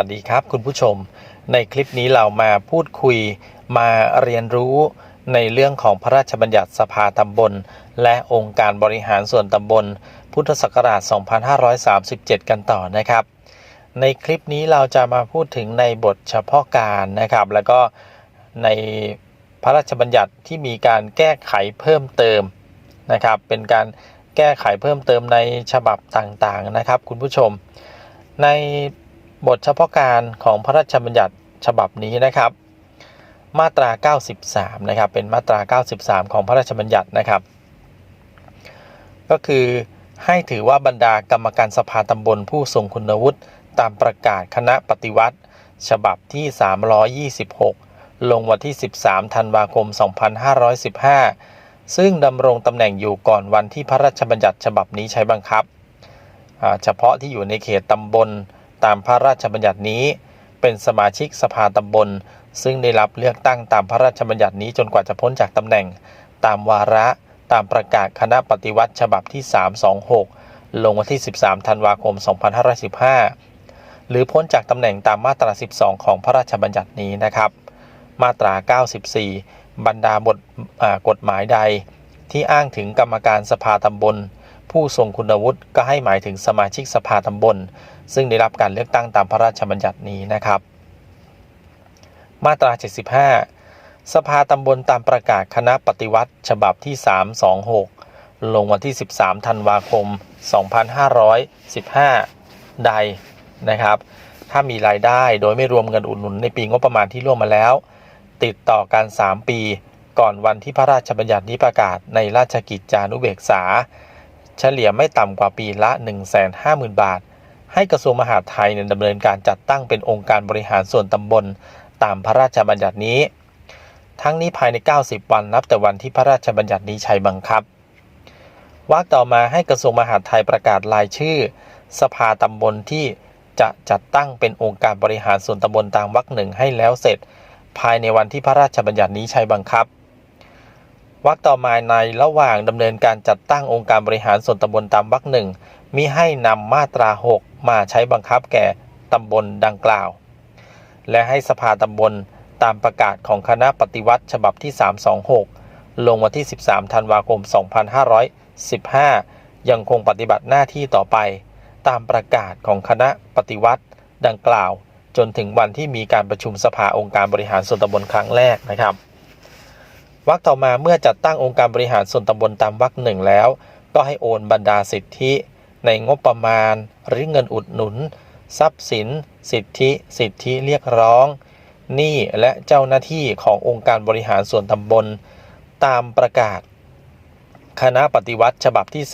สวัสดีครับคุณผู้ชมในคลิปนี้เรามาพูดคุยมาเรียนรู้ในเรื่องของพระราชบัญญัติสภาตำบล และองค์การบริหารส่วนตำบล พุทธศักราช 2537 กันต่อนะครับ ในคลิปนี้เราจะมาพูดถึงในบทเฉพาะการนะครับ แล้วก็ในพระราชบัญญัติที่มีการแก้ไขเพิ่มเติมนะครับ เป็นการแก้ไขเพิ่มเติมในฉบับต่างๆนะครับ คุณผู้ชมใน บทเฉพาะการของพระราชบัญญัติฉบับนี้นะครับ มาตรา 93 นะครับ เป็นมาตรา 93 ของพระราชบัญญัตินะครับ ก็คือให้ถือว่าบรรดากรรมการสภาตำบลผู้ทรงคุณวุฒิตามประกาศคณะปฏิวัติ ฉบับที่ 326 ลงวันที่ 13 ธันวาคม 2515 ซึ่งดำรงตำแหน่งอยู่ก่อนวันที่พระราชบัญญัติฉบับนี้ใช้บังคับ เฉพาะที่อยู่ในเขตตำบล ตามพระราชบัญญัตินี้ เป็นสมาชิกสภาตำบล ซึ่งได้รับเลือกตั้งตามพระราชบัญญัตินี้จนกว่าจะพ้นจากตำแหน่ง ตามวาระตามประกาศคณะปฏิวัติฉบับที่ 326 ลงวันที่ 13 ธันวาคม 2515 หรือพ้นจากตำแหน่งตามมาตรา 12 ของพระราชบัญญัตินี้นะครับ มาตรา 94 บรรดาบทกฎหมายใด ที่อ้างถึงกรรมการสภาตำบล ผู้ทรงคุณวุฒิก็ให้หมายถึงสมาชิกสภาตำบล ซึ่งได้รับการเลือกตั้งตามพระราชบัญญัตินี้นะครับ มาตรา 75 สภาตำบลตามประกาศคณะปฏิวัติ ฉบับที่ 326 ลงวันที่ 13 ธันวาคม 2515 ใดนะครับ ถ้ามีรายได้โดยไม่รวมเงินอุดหนุนในปีงบประมาณที่ล่วงมาแล้ว ติดต่อกัน 3 ปี ก่อนวันที่พระราชบัญญัตินี้ประกาศในราชกิจจานุเบกษา เฉลี่ยไม่ต่ำกว่าปีละ 150,000 บาท ให้กระทรวงมหาดไทยดำเนินการจัดตั้งเป็นองค์การบริหารส่วนตำบลตามพระราชบัญญัตินี้ ทั้งนี้ภายใน 90 วันนับแต่วันที่พระราชบัญญัตินี้ใช้บังคับวรรคต่อมาให้กระทรวงมหาดไทยประกาศรายชื่อ สภาตำบลที่จะจัดตั้งเป็นองค์การบริหารส่วนตำบลตามวรรคหนึ่งให้แล้วเสร็จ ภายในวันที่พระราชบัญญัตินี้ใช้บังคับ วรรคต่อมาในระหว่างดำเนินการจัดตั้งองค์การบริหารส่วนตำบลตามวรรคหนึ่งมิให้นำมาตรา 6 มาใช้บังคับแก่ตำบลดังกล่าว และให้สภาตำบลตามประกาศของคณะปฏิวัติฉบับที่ 326 ลงวันที่ 13 ธันวาคม 2515 ยังคงปฏิบัติหน้าที่ต่อไป ตามประกาศของคณะปฏิวัติดังกล่าว จนถึงวันที่มีการประชุมสภาองค์การบริหารส่วนตำบลครั้งแรกนะครับ วรรคต่อมาเมื่อจัดตั้งองค์การบริหารส่วนตำบลตามวรรคหนึ่งแล้ว ก็ให้โอนบรรดาสิทธิ ในงบประมาณ หรือเงินอุดหนุน ทรัพย์สิน สิทธิ สิทธิเรียกร้องหนี้และเจ้าหน้าที่ขององค์การบริหารส่วนตำบล ตามประกาศ คณะปฏิวัติฉบับที่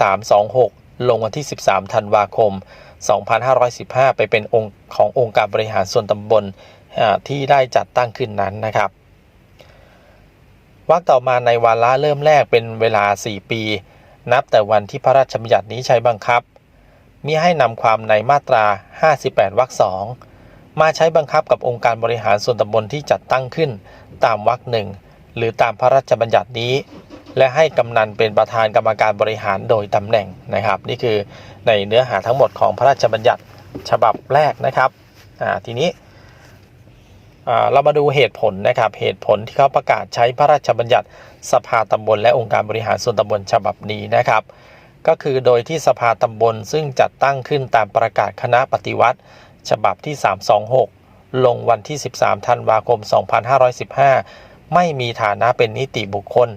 326 ลงวันที่ 13 ธันวาคม 2515 ไปเป็นองค์ขององค์การบริหารส่วนตำบลที่ได้จัดตั้งขึ้นนั้นนะครับ วรรคต่อมาในวาระเริ่มแรกเป็นเวลา 4 ปี นับแต่วันที่พระราชบัญญัตินี้ใช้บังคับมิให้นำความในมาตรา 58 วรรคสองมาใช้บังคับกับองค์การบริหารส่วนตำบลที่จัดตั้งขึ้น ตามวรรคหนึ่งหรือตามพระราชบัญญัตินี้ และให้กำนันเป็นประธานกรรมการบริหารโดยตำแหน่งนะครับ นี่คือในเนื้อหาทั้งหมดของพระราชบัญญัติฉบับแรกนะครับอ่าทีนี้ เรามาดูเหตุผลนะครับ เหตุผลที่เขาประกาศใช้พระราชบัญญัติสภาตำบลและองค์การบริหารส่วนตำบลฉบับนี้นะครับ ก็คือโดยที่สภาตำบลซึ่งจัดตั้งขึ้นตามประกาศคณะปฏิวัติ ฉบับที่ 326 ลงวันที่ 13 ธันวาคม 2515 ไม่มีฐานะเป็นนิติบุคคล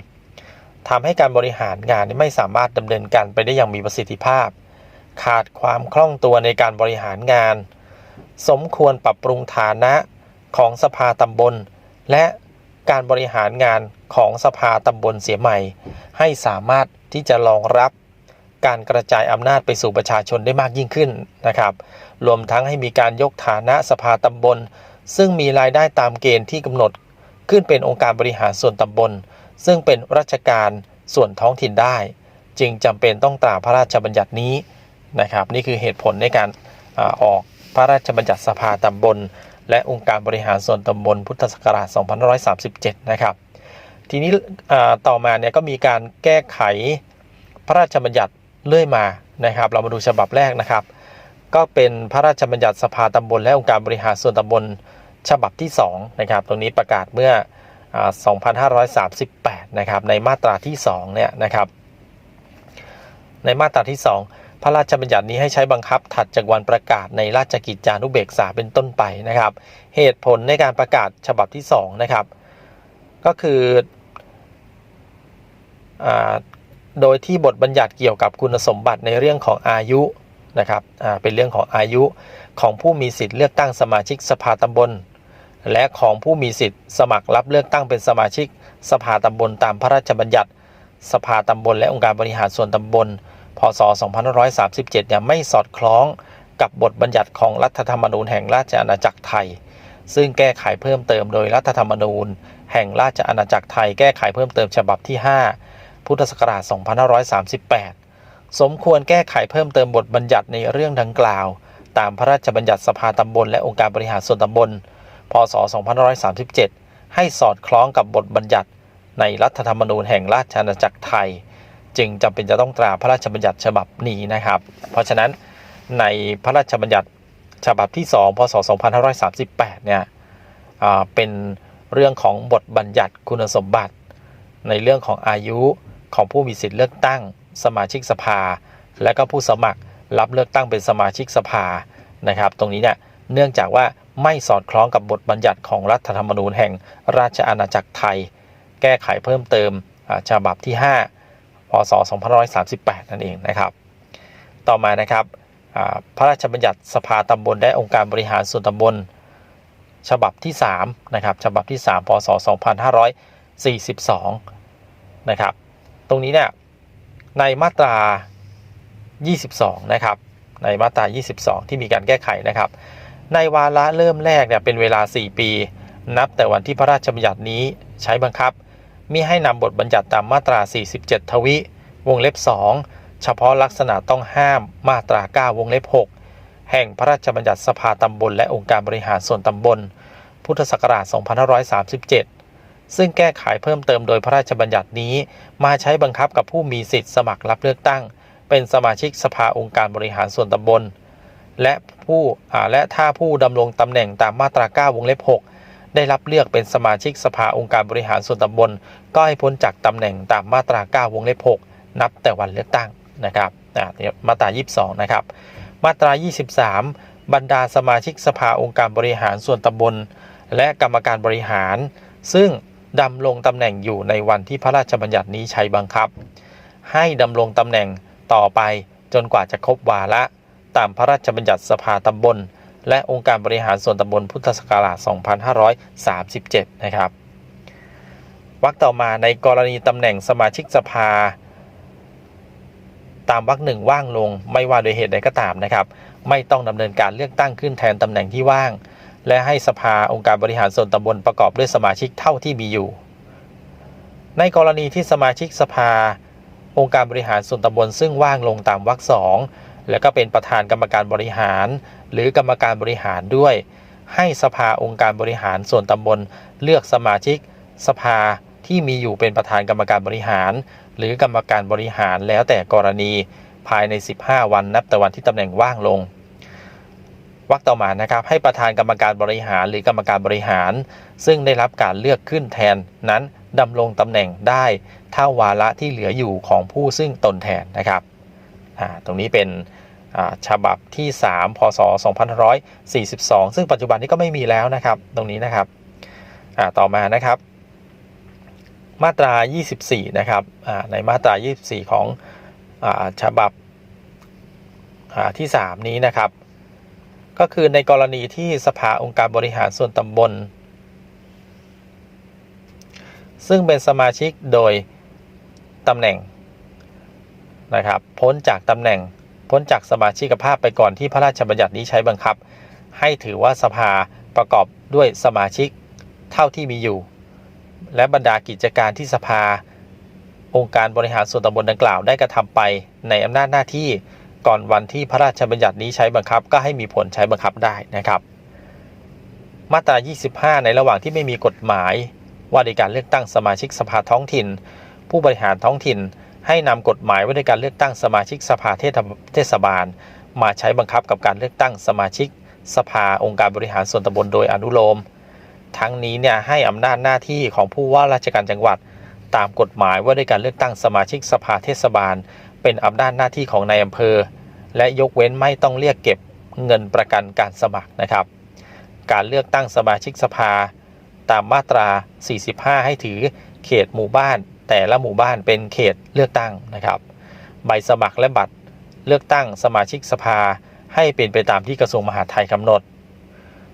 ทำให้การบริหารงานไม่สามารถดำเนินการไปได้อย่างมีประสิทธิภาพ ขาดความคล่องตัวในการบริหารงาน สมควรปรับปรุงฐานะ ของสภาตำบล และการบริหารงานของสภาตำบลเสียใหม่ ให้สามารถที่จะรองรับการกระจายอำนาจไปสู่ประชาชนได้มากยิ่งขึ้นนะครับ รวมทั้งให้มีการยกฐานะสภาตำบล ซึ่งมีรายได้ตามเกณฑ์ที่กำหนด ขึ้นเป็นองค์การบริหารส่วนตำบล ซึ่งเป็นราชการส่วนท้องถิ่นได้ จึงจำเป็นต้องตราพระราชบัญญัตินี้นะครับ นี่คือเหตุผลในการอาออกพระราชบัญญัติสภาตำบล และองค์การบริหารส่วนตำบลพุทธศักราช2537 นะครับ ทีนี้ต่อมาเนี่ยก็มีการแก้ไขพระราชบัญญัติเรื่อยมานะครับ เรามาดูฉบับแรกนะครับ ก็เป็นพระราชบัญญัติสภาตำบลและองค์การบริหารส่วนตำบลฉบับที่2นะครับ ตรงนี้ประกาศเมื่ออ2538 นะครับ ในมาตราที่2เนี่ยนะครับ ในมาตราที่ 2 พระราชบัญญัตินี้ให้ใช้บังคับถัดจากวันประกาศในราชกิจจานุเบกษาเป็นต้นไปนะครับ เหตุผลในการประกาศฉบับที่2นะครับ ก็คืออโดยที่บทบัญญัติเกี่ยวกับคุณสมบัติในเรื่องของอายุนะครับเป็นเรื่องของอายุของผู้มีสิทธิ์เลือกตั้งสมาชิกสภาตำบล และของผู้มีสิทธิ์สมัครรับเลือกตั้งเป็นสมาชิกสภาตำบลตามพระราชบัญญัติ สภาตำบลและองค์การบริหารส่วนตำบล พศ 2537 เนี่ยไม่สอดคล้องกับบทบัญญัติของรัฐธรรมนูญแห่งราชอาณาจักรไทย ซึ่งแก้ไขเพิ่มเติมโดยรัฐธรรมนูญ แห่งราชอาณาจักรไทย แก้ไขเพิ่มเติมฉบับที่ 5 พุทธศักราช 2538 สมควรแก้ไขเพิ่มเติมบทบัญญัติในเรื่องดังกล่าว ตามพระราชบัญญัติสภาตำบลและองค์การบริหารส่วนตำบล พศ 2537 ให้สอดคล้องกับบทบัญญัติในรัฐธรรมนูญแห่งราชอาณาจักรไทย จึงจำเป็นจะต้องตราพระราชบัญญัติฉบับนี้นะครับ เพราะฉะนั้นในพระราชบัญญัติฉบับที่ 2 พศ 2538 เนี่ยอ่าเป็นเรื่องของบทบัญญัติคุณสมบัติ ในเรื่องของอายุของผู้มีสิทธิ์เลือกตั้ง สมาชิกสภา และก็ผู้สมัครรับเลือกตั้งเป็นสมาชิกสภานะครับ ตรงนี้เนี่ยเนื่องจากว่าไม่สอดคล้องกับบทบัญญัติของรัฐธรรมนูญแห่งราชอาณาจักรไทย แก้ไขเพิ่มเติมฉบับที่ 5 พศ 2538 นั่นเองนะครับ ต่อมานะครับพระราชบัญญัติสภาตำบลและองค์การบริหารส่วนตำบล ฉบับที่3นะครับฉบับที่ 3 พศ 2542 นะครับ ตรงนี้เนี่ยในมาตรา 22 นะครับ ในมาตรา 22 ที่มีการแก้ไขนะครับ ในวาระเริ่มแรกเนี่ยเป็นเวลา 4 ปี นับแต่วันที่พระราชบัญญัตินี้ใช้บังคับ มิให้นำบทบัญญัติตามมาตรา 47 ทวิ วงเล็บ 2 เฉพาะลักษณะต้องห้ามมาตรา 9 วงเล็บ 6 แห่งพระราชบัญญัติสภาตำบลและองค์การบริหารส่วนตำบล พุทธศักราช 2537 ซึ่งแก้ไขเพิ่มเติมโดยพระราชบัญญัตินี้ มาใช้บังคับกับผู้มีสิทธิ์สมัครรับเลือกตั้ง เป็นสมาชิกสภาองค์การบริหารส่วนตำบล และผู้และถ้าผู้ดำรงตำแหน่งตามมาตรา 9 วงเล็บ 6 ได้รับเลือกเป็นสมาชิกสภาองค์การบริหารส่วนตำบล ก็ให้พ้นจากตำแหน่งตามมาตรา 9 วงเล็บ 6 นับแต่วันเลือกตั้งนะครับมาตรา 22 นะครับ มาตรา 23 บรรดาสมาชิกสภาองค์การบริหารส่วนตำบล และกรรมการบริหาร ซึ่งดำรงตำแหน่งอยู่ในวันที่พระราชบัญญัตินี้ใช้บังคับ ให้ดำรงตำแหน่งต่อไปจนกว่าจะครบวาระตามพระราชบัญญัติสภาตำบล และองค์การบริหารส่วนตำบลพุทธศักราช 2537 นะครับวรรคต่อมาในกรณีตำแหน่งสมาชิกสภา ตามวรรคหนึ่งว่างลง ไม่ว่าโดยเหตุใดก็ตามนะครับ ไม่ต้องดำเนินการเลือกตั้งขึ้นแทนตำแหน่งที่ว่าง และให้สภาองค์การบริหารส่วนตำบลประกอบด้วยสมาชิกเท่าที่มีอยู่ ในกรณีที่สมาชิกสภา องค์การบริหารส่วนตำบลซึ่งว่างลงตามวรรคสอง และก็เป็นประธานกรรมการบริหาร หรือกรรมการบริหารด้วย ให้สภาองค์การบริหารส่วนตำบล เลือกสมาชิก สภาที่มีอยู่เป็นประธานกรรมการบริหาร หรือกรรมการบริหารแล้วแต่กรณี ภายใน 15 วันนับแต่วันที่ตำแหน่งว่างลงวรรคต่อมานะครับให้ประธานกรรมการบริหารหรือกรรมการบริหาร ซึ่งได้รับการเลือกขึ้นแทนนั้นดำรงตำแหน่งได้เท่าวาระที่เหลืออยู่ของผู้ซึ่งตนแทนนะครับตรงนี้เป็น ฉบับที่ 3 พศ 2542 ซึ่งปัจจุบันนี้ก็ไม่มีแล้วนะครับ ตรงนี้นะครับต่อมานะครับ มาตรา 24 นะครับในมาตรา 24 ของอฉบับที่ 3 นี้นะครับ ก็คือในกรณีที่สภาองค์การบริหารส่วนตำบล ซึ่งเป็นสมาชิกโดยตำแหน่งนะครับ พ้นจากตำแหน่ง พ้นจากสมาชิกภาพไปก่อนที่พระราชบัญญัตินี้ใช้บังคับ ให้ถือว่าสภาประกอบด้วยสมาชิกเท่าที่มีอยู่ และบรรดากิจการที่สภา องค์การบริหารส่วนตำบลดังกล่าวได้กระทำไปในอำนาจหน้าที่ก่อนวันที่พระราชบัญญัตินี้ใช้บังคับ ก็ให้มีผลใช้บังคับได้นะครับ มาตรา 25 ในระหว่างที่ไม่มีกฎหมาย ว่าในการเลือกตั้งสมาชิกสภาท้องถิ่น ผู้บริหารท้องถิ่น ให้นำกฎหมายว่าในการเลือกตั้งสมาชิกสภาเทศเทศบาล มาใช้บังคับกับการเลือกตั้งสมาชิก สภาองค์การบริหารส่วนตำบลโดยอนุโลม ทั้งนี้เนี่ยให้อำนาจหน้าที่ของผู้ว่าราชการจังหวัด ตามกฎหมายว่าด้วยการเลือกตั้งสมาชิกสภาเทศบาล เป็นอำนาจหน้าที่ของนายอำเภอ และยกเว้นไม่ต้องเรียกเก็บเงินประกันการสมัครนะครับ การเลือกตั้งสมาชิกสภา ตามมาตรา 45 ให้ถือเขตหมู่บ้าน แต่ละหมู่บ้านเป็นเขตเลือกตั้งนะครับ ใบสมัครและบัตรเลือกตั้งสมาชิกสภาให้เป็นไปตามที่กระทรวงมหาดไทยกำหนด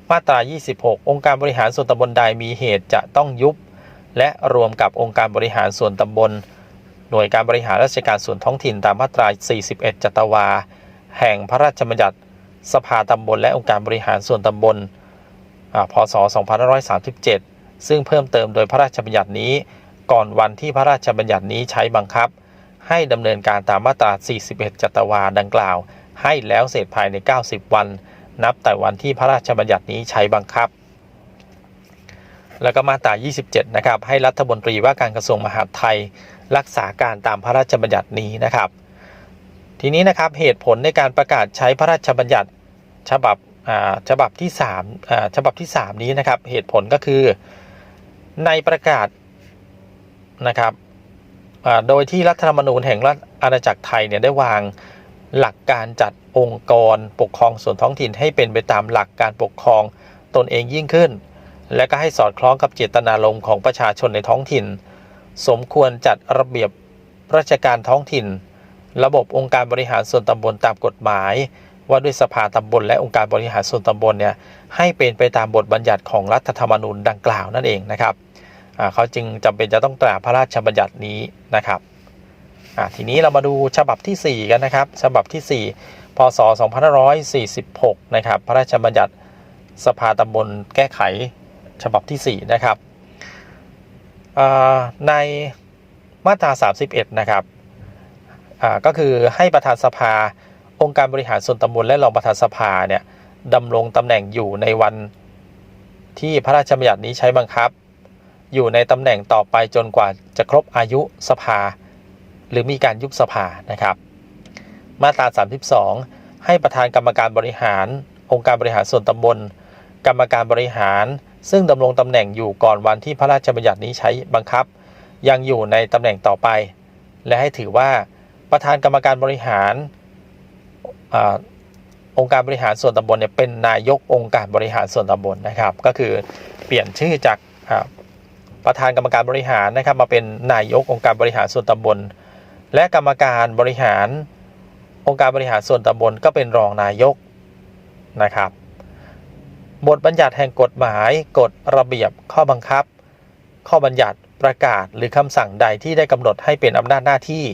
มาตรา 26 องค์การบริหารส่วนตำบลใดมีเหตุจะต้องยุบ และรวมกับองค์การบริหารส่วนตำบล หน่วยการบริหารราชการส่วนท้องถิ่นตามมาตรา 41 จัตวา แห่งพระราชบัญญัติสภาตำบลและองค์การบริหารส่วนตำบลพศ 2537 ซึ่งเพิ่มเติมโดยพระราชบัญญัตินี้ ก่อนวันที่พระราชบัญญัตินี้ใช้บังคับ ให้ดำเนินการตามมาตรา 41 จัตวาดังกล่าว ให้แล้วเสร็จภายใน 90 วัน นับแต่วันที่พระราชบัญญัตินี้ใช้บังคับ แล้วก็มาตรา 27 นะครับ ให้รัฐมนตรีว่าการกระทรวงมหาดไทย รักษาการตามพระราชบัญญัตินี้นะครับ ทีนี้นะครับเหตุผลในการประกาศใช้พระราชบัญญัติฉบับอ่าฉบับที่3อ่าฉบับที่ 3 นี้นะครับ เหตุผลก็คือ ในประกาศ นะครับโดยที่รัฐธรรมนูญแห่งรัฐอาณาจักรไทยเนี่ยได้วางหลักการจัดองค์กรปกครองส่วนท้องถิ่นให้เป็นไปตามหลักการปกครองตนเองยิ่งขึ้น และก็ให้สอดคล้องกับเจตนารมณ์ของประชาชนในท้องถิ่น สมควรจัดระเบียบราชการท้องถิ่น ระบบองค์การบริหารส่วนตำบลตามกฎหมาย ว่าด้วยสภาตำบลและองค์การบริหารส่วนตำบลเนี่ยให้เป็นไปตามบทบัญญัติของรัฐธรรมนูญดังกล่าวนั่นเองนะครับ เขาจึงจำเป็นจะต้องตราพระราชบัญญัตินี้นะครับทีนี้เรามาดูฉบับทีสี่ 4 กันนะครับ ฉบับที่ 4 พศ 2546 นะครับ พระราชบัญญัติสภาตำบลแก้ไขฉบับที่ 4 นะครับในมาตรา 31 นะครับก็คือให้ประธานสภาองค์การบริหารส่วนตำบลและรองประธานสภาเนี่ยดำรงตำแหน่งอยู่ในวันที่พระราชบัญญัตินี้ใช้บังคับ อยู่ในตำแหน่งต่อไปจนกว่าจะครบอายุสภา หรือมีการยุบสภานะครับ มาตรา 32 ให้ประธานกรรมการบริหาร องค์การบริหารส่วนตำบล กรรมการบริหาร ซึ่งดำรงตำแหน่งอยู่ก่อนวันที่พระราชบัญญัตินี้ใช้บังคับ ยังอยู่ในตำแหน่งต่อไป และให้ถือว่าประธานกรรมการบริหารอองค์การบริหารส่วนตำบลเนี่ยเป็นนายกองค์การบริหารส่วนตำบลนะครับ ก็คือเปลี่ยนชื่อจาก ประธานกรรมการบริหารนะครับมาเป็นนายกองค์การบริหารส่วนตำบล และกรรมการบริหารองค์การบริหารส่วนตำบลก็เป็นรองนายกนะครับ บทบัญญัติแห่งกฎหมายกฎระเบียบข้อบังคับ ข้อบัญญัติประกาศหรือคำสั่งใดที่ได้กำหนดให้เป็นอำนาจหน้าที่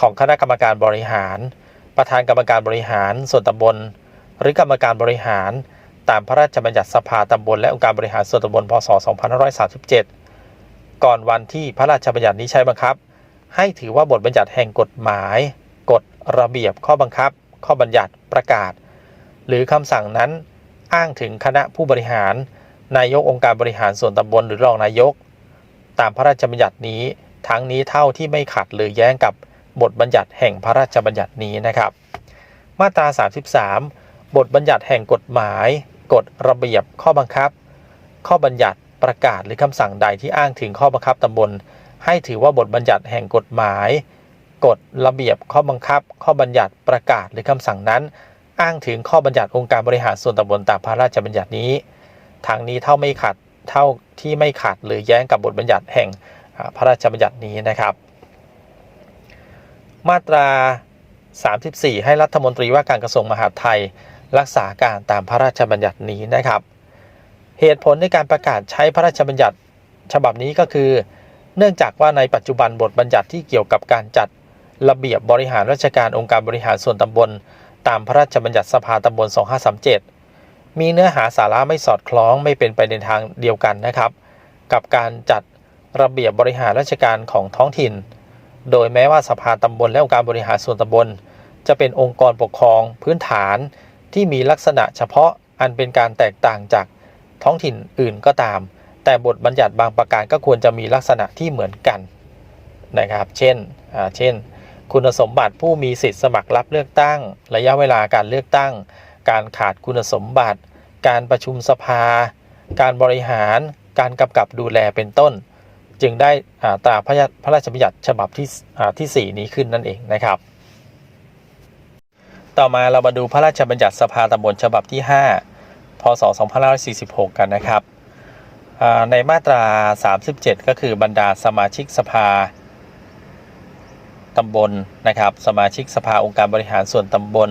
ของคณะกรรมการบริหาร ประธานกรรมการบริหารส่วนตำบล หรือกรรมการบริหาร ตามพระราชบัญญัติสภาตำบลและองค์การบริหารส่วนตำบลพศ 2537 ก่อนวันที่พระราชบัญญัตินี้ใช้บังคับ ให้ถือว่าบทบัญญัติแห่งกฎหมาย กฎระเบียบข้อบังคับ ข้อบัญญัติประกาศ หรือคำสั่งนั้นอ้างถึงคณะผู้บริหาร นายกองค์การบริหารส่วนตำบลหรือรองนายก ตามพระราชบัญญัตินี้ ทั้งนี้เท่าที่ไม่ขัดหรือแย้งกับบทบัญญัติแห่งพระราชบัญญัตินี้นะครับ มาตรา 33 บทบัญญัติแห่งกฎหมาย กฎระเบียบข้อบังคับ ข้อบัญญัติ ประกาศหรือคำสั่งใดที่อ้างถึงข้อบังคับตำบล ให้ถือว่าบทบัญญัติแห่งกฎหมาย กฎระเบียบข้อบังคับ ข้อบัญญัติประกาศหรือคำสั่งนั้น อ้างถึงข้อบัญญัติองค์การบริหารส่วนตำบลตามพระราชบัญญัตินี้ทางนี้เท่าไม่ขัดเท่าที่ไม่ขัดหรือแย้งกับบทบัญญัติแห่งพระราชบัญญัตินี้นะครับ มาตรา 34 ให้รัฐมนตรีว่าการกระทรวงมหาดไทย รักษาการตามพระราชบัญญัตินี้นะครับ เหตุผลในการประกาศใช้พระราชบัญญัติฉบับนี้ก็คือ เนื่องจากว่าในปัจจุบันบทบัญญัติที่เกี่ยวกับการจัดระเบียบบริหารราชการองค์การบริหารส่วนตำบล ตามพระราชบัญญัติสภาตำบล 2537 มีเนื้อหาสาระไม่สอดคล้องไม่เป็นไปในทางเดียวกันนะครับ กับการจัดระเบียบบริหารราชการของท้องถิ่น โดยแม้ว่าสภาตำบลและองค์การบริหารส่วนตำบล จะเป็นองค์กรปกครองพื้นฐานที่มีลักษณะเฉพาะอันเป็นการแตกต่างจาก ท้องถิ่นอื่นก็ตาม แต่บทบัญญัติบางประการก็ควรจะมีลักษณะที่เหมือนกันนะครับ เช่นเช่น คุณสมบัติผู้มีสิทธิสมัครรับเลือกตั้ง ระยะเวลาการเลือกตั้ง การขาดคุณสมบัติ การประชุมสภา การบริหาร การกำกับดูแลเป็นต้น จึงได้ตราพระราชบัญญัติฉบับที่อ่าที่4นี้ขึ้นนั่นเองนะครับต่อมาเรามาดูพระราชบัญญัติสภาตำบลฉบับที่ 5 พศ 2546 กันนะครับ ในมาตรา 37 ก็คือบรรดาสมาชิกสภาตำบลนะครับ สมาชิกสภาองค์การบริหารส่วนตำบล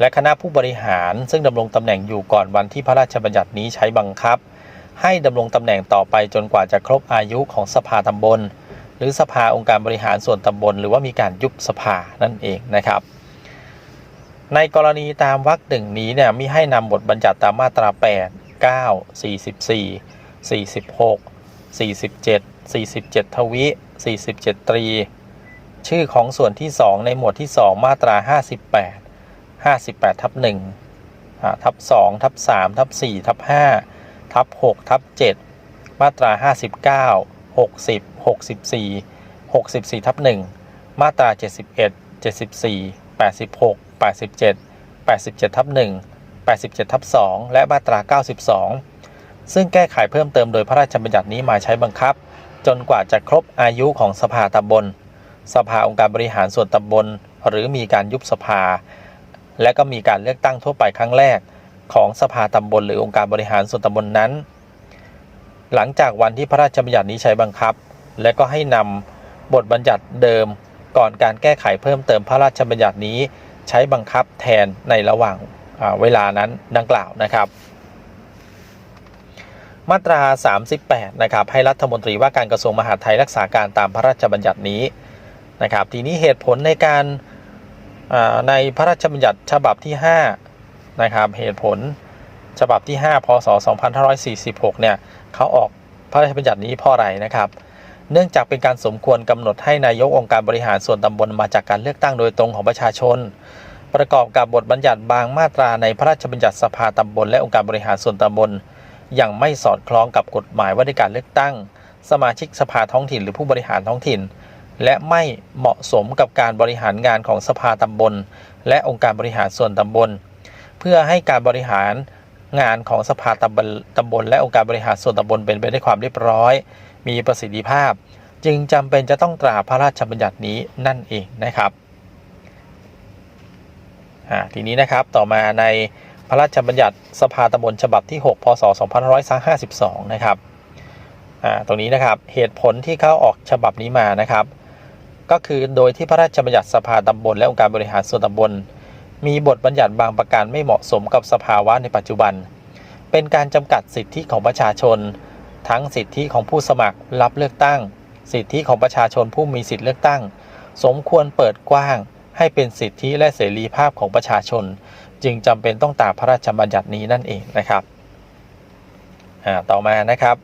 และคณะผู้บริหารซึ่งดำรงตำแหน่งอยู่ก่อนวันที่พระราชบัญญัตินี้ใช้บังคับ ให้ดำรงตำแหน่งต่อไปจนกว่าจะครบอายุของสภาตำบล หรือสภาองค์การบริหารส่วนตำบล หรือว่ามีการยุบสภานั่นเองนะครับ ในกรณีตามวรรคหนึ่งนี้เนี่ยมิให้นำบทบัญญัติตามมาตรา 8 9 44 46 47 47 ทวิ 47 ตรี ชื่อของส่วนที่ 2 ในหมวดที่ 2 มาตรา 58 58ทับ1ทับ2ทับ3ทับ4ทับ5ทับ6ทับ7มาตรา 59 60 64 64ทับ1มาตรา 71 74 86 87 87ทับ1 87ทับ2และมาตรา 92 ซึ่งแก้ไขเพิ่มเติมโดยพระราชบัญญัตินี้มาใช้บังคับ จนกว่าจะครบอายุของสภาตำบล สภาองค์การบริหารส่วนตำบล หรือมีการยุบสภา และก็มีการเลือกตั้งทั่วไปครั้งแรก ของสภาตำบล หรือองค์การบริหารส่วนตำบลนั้น หลังจากวันที่พระราชบัญญัตินี้ใช้บังคับ และก็ให้นำบทบัญญัติเดิมก่อนการแก้ไขเพิ่มเติมพระราชบัญญัตินี้ ใช้บังคับแทนในระหว่างเวลานั้นดังกล่าวนะครับ มาตรา 38 นะครับ ให้รัฐมนตรีว่าการกระทรวงมหาดไทยรักษาการตามพระราชบัญญัตินี้นะครับ ทีนี้เหตุผลในการในพระราชบัญญัติฉบับที่5นะครับเหตุผลฉบับที่ 5 พศ 2546 เนี่ยเขาออกพระราชบัญญัตินี้เพราะอะไรนะครับ เนื่องจากเป็นการสมควรกำหนดให้นายกองค์การบริหารส่วนตำบลมาจากการเลือกตั้งโดยตรงของประชาชน ประกอบกับบทบัญญัติบางมาตราในพระราชบัญญัติสภาตำบลและองค์การบริหารส่วนตำบลยังไม่สอดคล้องกับกฎหมายว่าด้วยการเลือกตั้ง สมาชิกสภาท้องถิ่นหรือผู้บริหารท้องถิ่น และไม่เหมาะสมกับการบริหารงานของสภาตำบล และองค์การบริหารส่วนตำบล เพื่อให้การบริหารงานของสภาตำบลตำบลและองค์การบริหารส่วนตำบลเป็นไปด้วยความเรียบร้อย มีประสิทธิภาพ จึงจำเป็นจะต้องตราพระราชบัญญัตินี้นั่นเองนะครับทีนี้นะครับต่อมาในพระราชบัญญัติสภาตำบลฉบับที่ 6 พศ 2552 นะครับอ่าตรงนี้นะครับเหตุผลที่เขาออกฉบับนี้มานะครับ ก็คือโดยที่พระราชบัญญัติสภาตำบลและองค์การบริหารส่วนตำบล มีบทบัญญัติบางประการไม่เหมาะสมกับสภาวะในปัจจุบัน เป็นการจำกัดสิทธิของประชาชน ทั้งสิทธิของผู้สมัครรับเลือกตั้ง สิทธิของประชาชนผู้มีสิทธิเลือกตั้ง สมควรเปิดกว้าง ให้เป็นสิทธิและเสรีภาพของประชาชน จึงจำเป็นต้องตามพระราชบัญญัตินี้นั่นเองนะครับต่อมานะครับ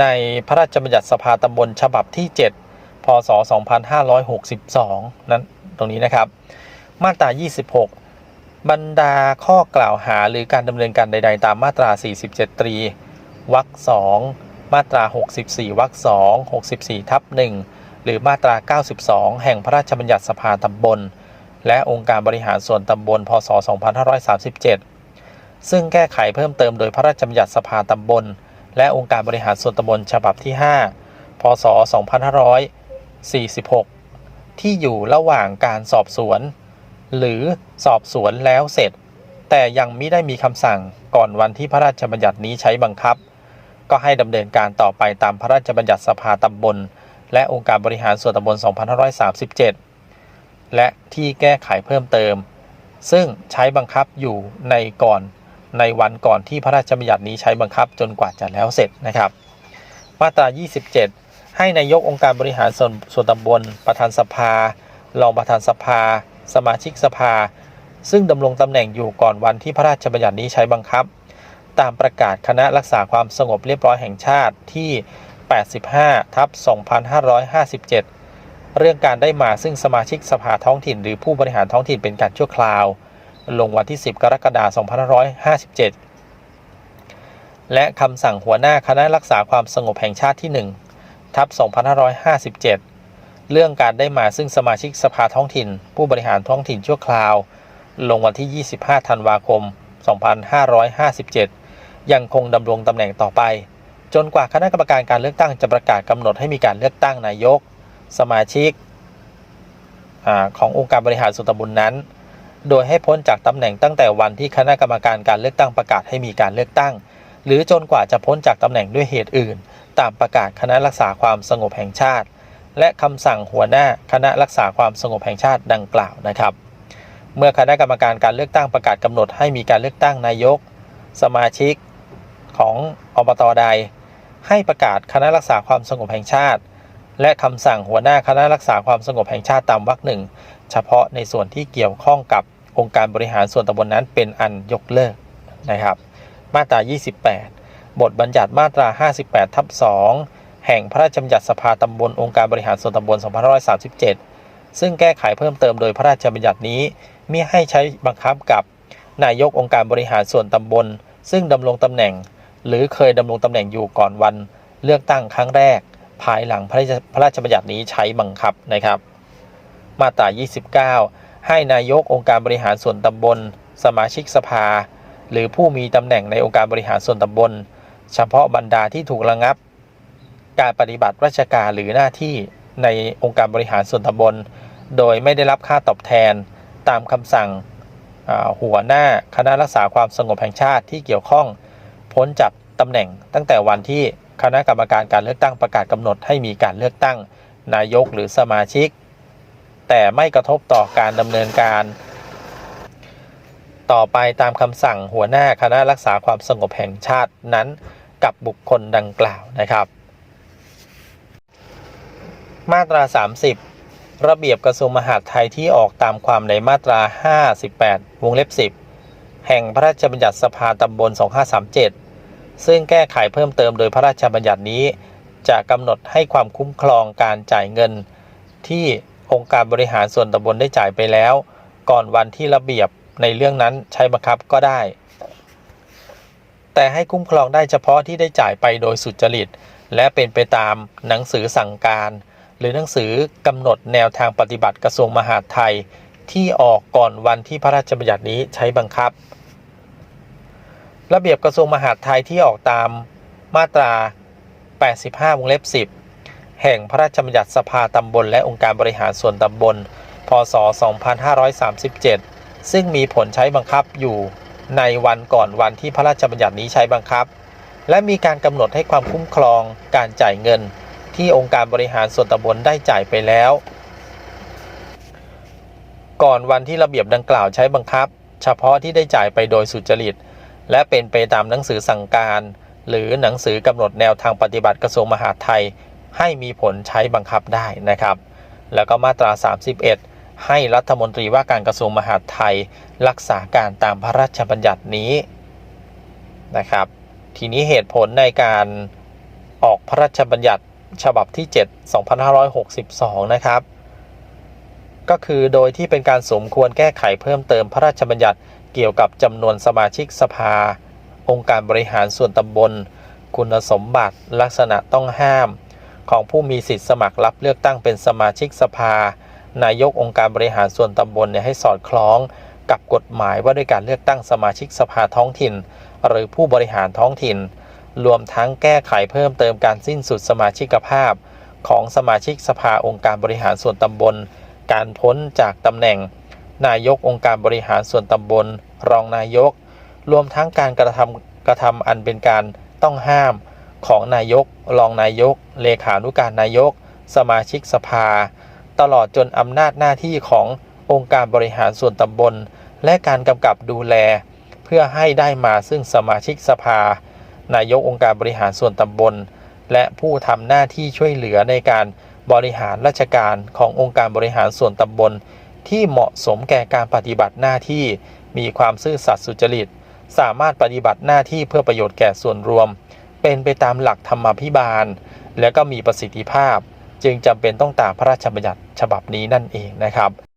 ในพระราชบัญญัติสภาตำบลฉบับที่ 7 พศ 2562 นั้นตรงนี้นะครับ มาตรา 26 บรรดาข้อกล่าวหาหรือการดำเนินการใด ๆ ตามมาตรา 47 ตรี วรรค2มาตรา 64 วรรค2 64 ทับ1หรือมาตรา 92 แห่งพระราชบัญญัติสภาตำบล และองค์การบริหารส่วนตำบล พศ 2537 ซึ่งแก้ไขเพิ่มเติมโดยพระราชบัญญัติสภาตำบล และองค์การบริหารส่วนตำบลฉบับที่ 5 พศ 2546 ที่อยู่ระหว่างการสอบสวน หรือสอบสวนแล้วเสร็จ แต่ยังไม่ได้มีคำสั่งก่อนวันที่พระราชบัญญัตินี้ใช้บังคับ ก็ให้ดำเนินการต่อไปตามพระราชบัญญัติสภาตำบล และองค์การบริหารส่วนตำบล 2537 และที่แก้ไขเพิ่มเติม ซึ่งใช้บังคับอยู่ในก่อนในวันก่อนที่พระราชบัญญัตินี้ใช้บังคับจนกว่าจะแล้วเสร็จนะครับ มาตรา 27 ให้นายกองค์การบริหารส่วนส่วนตำบล ประธานสภา รองประธานสภา สมาชิกสภา ซึ่งดำรงตำแหน่งอยู่ก่อนวันที่พระราชบัญญัตินี้ใช้บังคับ ตามประกาศคณะรักษาความสงบเรียบร้อยแห่งชาติที่ 85 ทับ 2557 เรื่องการได้มาซึ่งสมาชิกสภาท้องถิ่น หรือผู้บริหารท้องถิ่นเป็นการชั่วคราว ลงวันที่ 10 กรกฎาคม 2557 และคำสั่งหัวหน้าคณะรักษาความสงบแห่งชาติที่ 1 ทับ 2557 เรื่องการได้มาซึ่งสมาชิกสภาท้องถิ่น ผู้บริหารท้องถิ่นชั่วคราว ลงวันที่ 25 ธันวาคม 2557 ยังคงดำรงตำแหน่งต่อไป จนกว่าคณะกรรมการการเลือกตั้งจะประกาศกำหนดให้มีการเลือกตั้งนายก สมาชิกอขององค์การบริหารส่วนตำบลนั้น โดยให้พ้นจากตำแหน่งตั้งแต่วันที่คณะกรรมการการเลือกตั้งประกาศให้มีการเลือกตั้ง หรือจนกว่าจะพ้นจากตำแหน่งด้วยเหตุอื่น ตามประกาศคณะรักษาความสงบแห่งชาติ และคำสั่งหัวหน้าคณะรักษาความสงบแห่งชาติดังกล่าวนะครับเมื่อคณะกรรมการการเลือกตั้งประกาศกำหนดให้มีการเลือกตั้งนายก สมาชิก ของอบตใด ให้ประกาศคณะรักษาความสงบแห่งชาติ และคำสั่งหัวหน้าคณะรักษาความสงบแห่งชาติตามวรรคหนึ่งเฉพาะในส่วนที่เกี่ยวข้องกับองค์การบริหารส่วนตำบลนนั้นเป็นอันยกเลิกนะครับ มาตรา 28 บทบัญญัติมาตรา 58ทับ2แห่งพระราชบัญญัติสภาตำบลองค์การบริหารส่วนตำบล2537 ซึ่งแก้ไขเพิ่มเติมโดยพระราชบัญญัตินี้มิให้ใช้บังคับกับนายกองค์การบริหารส่วนตำบล ซึ่งดำรงตำแหน่ง หรือเคยดำรงตำแหน่งอยู่ก่อนวันเลือกตั้งครั้งแรก ภายหลังพระราชพระราชบัญญัตินี้ใช้บังคับนะครับ มาตรา 29 ให้นายกองค์การบริหารส่วนตำบล สมาชิกสภา หรือผู้มีตำแหน่งในองค์การบริหารส่วนตำบล เฉพาะบรรดาที่ถูกระงับ การปฏิบัติราชการหรือหน้าที่ในองค์การบริหารส่วนตำบล โดยไม่ได้รับค่าตอบแทนตามคำสั่งหัวหน้าคณะรักษาความสงบแห่งชาติที่เกี่ยวข้อง พ้นจากตำแหน่งตั้งแต่วันที่คณะกรรมการการเลือกตั้งประกาศกำหนดให้มีการเลือกตั้งนายกหรือสมาชิก แต่ไม่กระทบต่อการดำเนินการ ต่อไปตามคำสั่งหัวหน้าคณะรักษาความสงบแห่งชาตินั้นกับบุคคลดังกล่าวนะครับ มาตรา 30 ระเบียบกระทรวงมหาดไทยที่ออกตามความในมาตรา 58 วงเล็บ 10 แห่งพระราชบัญญัติสภาตำบล 2537 ซึ่งแก้ไขเพิ่มเติมโดยพระราชบัญญัตินี้ จะกำหนดให้ความคุ้มครองการจ่ายเงิน ที่องค์การบริหารส่วนตำบลได้จ่ายไปแล้ว ก่อนวันที่ระเบียบในเรื่องนั้นใช้บังคับก็ได้ แต่ให้คุ้มครองได้เฉพาะที่ได้จ่ายไปโดยสุจริต และเป็นไปตามหนังสือสั่งการ หรือหนังสือกำหนดแนวทางปฏิบัติกระทรวงมหาดไทย ที่ออกก่อนวันที่พระราชบัญญัตินี้ใช้บังคับ ระเบียบกระทรวงมหาดไทยที่ออกตามมาตรา 85 วงเล็บ 10 แห่งพระราชบัญญัติสภาตำบลและองค์การบริหารส่วนตำบล พศ 2537 ซึ่งมีผลใช้บังคับอยู่ในวันก่อนวันที่พระราชบัญญัตินี้ใช้บังคับ และมีการกำหนดให้ความคุ้มครองการจ่ายเงิน ที่องค์การบริหารส่วนตำบลได้จ่ายไปแล้ว ก่อนวันที่ระเบียบดังกล่าวใช้บังคับ เฉพาะที่ได้จ่ายไปโดยสุจริต และเป็นไปตามหนังสือสั่งการ หรือหนังสือกำหนดแนวทางปฏิบัติกระทรวงมหาดไทย ให้มีผลใช้บังคับได้นะครับ แล้วก็มาตรา 31 ให้รัฐมนตรีว่าการกระทรวงมหาดไทย รักษาการตามพระราชบัญญัตินี้นะครับ ทีนี้เหตุผลในการออกพระราชบัญญัติฉบับที่ 7 2562 นะครับ ก็คือโดยที่เป็นการสมควรแก้ไขเพิ่มเติมพระราชบัญญัติ เกี่ยวกับจำนวนสมาชิกสภา องค์การบริหารส่วนตำบล คุณสมบัติลักษณะต้องห้าม ของผู้มีสิทธิสมัครรับเลือกตั้งเป็นสมาชิกสภา นายกองค์การบริหารส่วนตำบลเนี่ยให้สอดคล้องกับกฎหมายว่าด้วยการเลือกตั้งสมาชิกสภาท้องถิ่น หรือผู้บริหารท้องถิ่น รวมทั้งแก้ไขเพิ่มเติมการสิ้นสุดสมาชิกภาพ ของสมาชิกสภาองค์การบริหารส่วนตำบล การพ้นจากตำแหน่ง นายกองค์การบริหารส่วนตำบล รองนายก รวมทั้งการกระทำกระทำอันเป็นการต้องห้ามของนายก รองนายก เลขานุการนายก สมาชิกสภา ตลอดจนอำนาจหน้าที่ขององค์การบริหารส่วนตำบล และการกำกับดูแล เพื่อให้ได้มาซึ่งสมาชิกสภา นายกองค์การบริหารส่วนตำบล และผู้ทำหน้าที่ช่วยเหลือในการบริหารราชการขององค์การบริหารส่วนตำบล ที่เหมาะสมแก่การปฏิบัติหน้าที่ มีความซื่อสัตย์สุจริต สามารถปฏิบัติหน้าที่เพื่อประโยชน์แก่ส่วนรวม เป็นไปตามหลักธรรมาภิบาล และก็มีประสิทธิภาพ จึงจำเป็นต้องตามพระราชบัญญัติฉบับนี้นั่นเองนะครับ